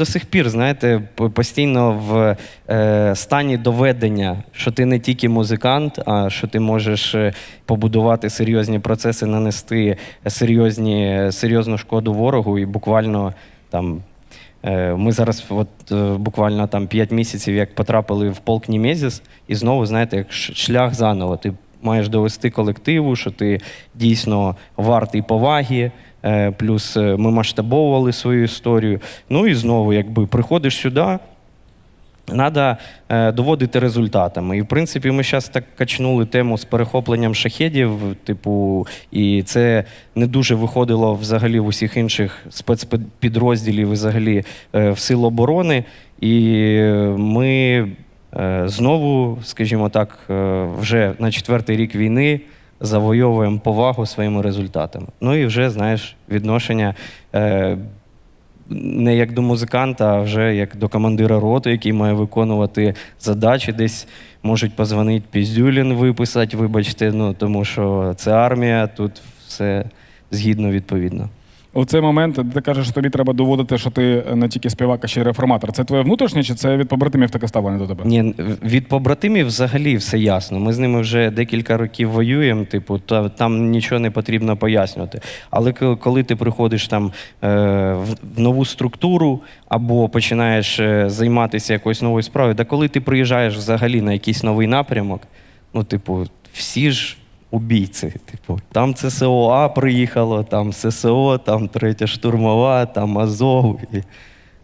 До сих пір, знаєте, постійно в е, стані доведення, що ти не тільки музикант, а що ти можеш е, побудувати серйозні процеси, нанести серйозні, серйозну шкоду ворогу і буквально там. е, Ми зараз от, е, буквально там 5 місяців, як потрапили в полк Німезіс, і знову, знаєте, як шлях заново. Ти маєш довести колективу, що ти дійсно вартий поваги. Е, Плюс е, ми масштабовували свою історію. Ну і знову, якби приходиш сюди, треба доводити результатами. І в принципі, ми зараз так качнули тему з перехопленням шахедів, типу, і це не дуже виходило взагалі в усіх інших спецпідрозділів, і взагалі е, в сил оборони. І ми знову, скажімо так, вже на четвертий рік війни завойовуємо повагу своїми результатами. Ну і вже, знаєш, відношення. Е, не як до музиканта, а вже як до командира роти, який має виконувати задачі, десь можуть позвонити Піздюлін виписати, вибачте, ну тому що це армія, тут все згідно відповідно. У цей момент ти кажеш, що тобі треба доводити, що ти не тільки співак, а ще й реформатор. Це твоє внутрішнє, чи це від побратимів таке ставлення до тебе? Ні, від побратимів взагалі все ясно. Ми з ними вже декілька років воюємо, типу, та, там нічого не потрібно пояснювати. Але коли ти приходиш там е, в, нову структуру або починаєш е, займатися якоюсь новою справою, та коли ти приїжджаєш взагалі на якийсь новий напрямок, ну, типу, всі ж. Убійці, типу, там ЦСОА приїхало, там ССО, там третя штурмова, там Азов. І